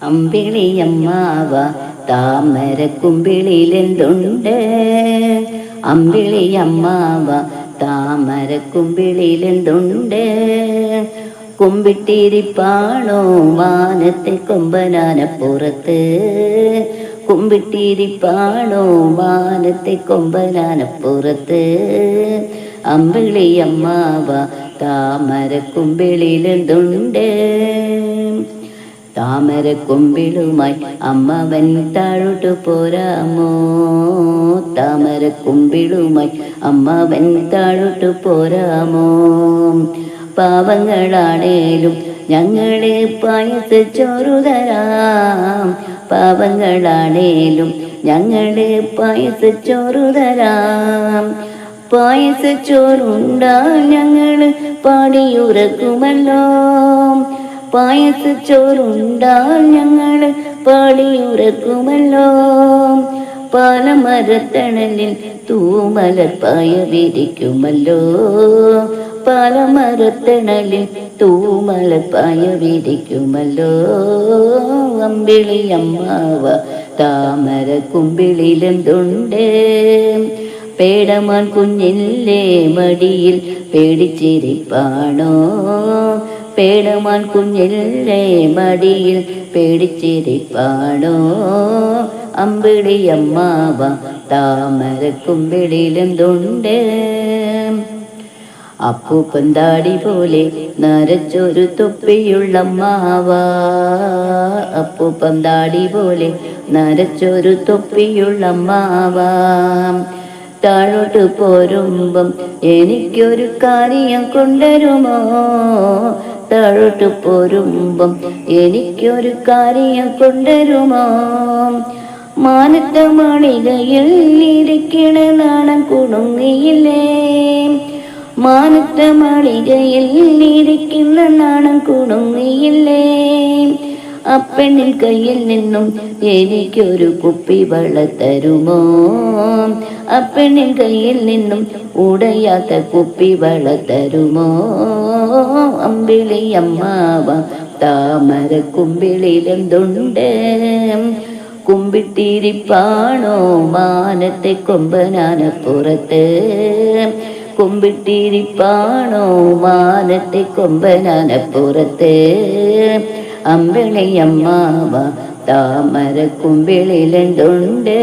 അമ്പിളിയമ്മാവ താമരക്കുമ്പിളിലെന്തുണ്ട് അമ്പിളിയമ്മാവ താമരക്കുമ്പിളിലെന്തുണ്ട് കുമ്പിട്ടിരിപ്പാണോ വാനത്തെ കൊമ്പനാനപ്പുറത്ത് കുമ്പിട്ടിരിപ്പാണോ വാനത്തെ കൊമ്പനാനപ്പുറത്ത് അമ്പിളിയമ്മാവ താമരക്കുമ്പിളിലെന്തുണ്ട് താമരക്കുമ്പിളുമായി അമ്മവൻ താഴോട്ട് പോരാമോ? താമര താമരക്കുമ്പിളുമായി അമ്മവൻ താഴോട്ട് പോരാമോ? പാവങ്ങളാണേലും ഞങ്ങളെ പായസ ചോറു തരാം. പാവങ്ങളാണേലും ഞങ്ങളെ പായസ ചോറു തരാം. പായസ ചോറുണ്ടാ ഞങ്ങൾ പാടിയുറക്കുമല്ലോ. പായസ ചോറുണ്ടാൽ ഞങ്ങൾ പാടിയുറക്കുമല്ലോ പാലമരത്തണലിൽ തൂമലർപ്പായ വിരിക്കുമല്ലോ പാലമരത്തണലിൽ തൂമലർപ്പായ വിരിക്കുമല്ലോ അമ്പിളി അമ്മാവ താമര കുമ്പിളിലെന്തുണ്ട് പേടമാൻ കുഞ്ഞില്ലേ മടിയിൽ പേടിച്ചിരിപ്പാണോ? പേടമാൻ കുഞ്ഞില്ലേ മടിയിൽ പേടിച്ചിരിപ്പാടോ? അമ്പിളി അമ്മാവ താമര കുമ്പിളിലെന്തുണ്ട് അപ്പൂപ്പന്താടി പോലെ നരച്ചൊരു തൊപ്പിയുള്ള അമ്മാവ. അപ്പൂപ്പന്താടി പോലെ നരച്ചൊരു തൊപ്പിയുള്ള അമ്മാവ. താഴോട്ട് പോരുമ്പം എനിക്കൊരു കാര്യം കൊണ്ടുവരുമോ? താഴോട്ട് പോരുമ്പം എനിക്കൊരു കാര്യം കൊണ്ടുവരുമോ? മാനത്ത മാളികയിൽ ഇരിക്കണ നാണം കുടുങ്ങിയില്ലേ മാനത്ത മാളികയിൽ ഇരിക്കുന്ന നാണം കുടുങ്ങിയില്ലേ അപ്പെണ്ണിൻ കയ്യിൽ നിന്നും എനിക്കൊരു കുപ്പി വള തരുമോ അപ്പെണ്ണിൻ കയ്യിൽ നിന്നും ഉടയാത്ത കുപ്പി വള തരുമോ അമ്പിളി അമ്മാവ താമര കുമ്പിളിലെന്തുണ്ട് കുമ്പിട്ടിരിപ്പാണോ മാനത്തെ കൊമ്പനാനപ്പുറത്ത്? കുമ്പിട്ടിരിപ്പാണോ മാനത്തെ കൊമ്പനാനപ്പുറത്ത്? അമ്പിളിയമ്മാവ താമര കുമ്പിളിലെന്തുണ്ട്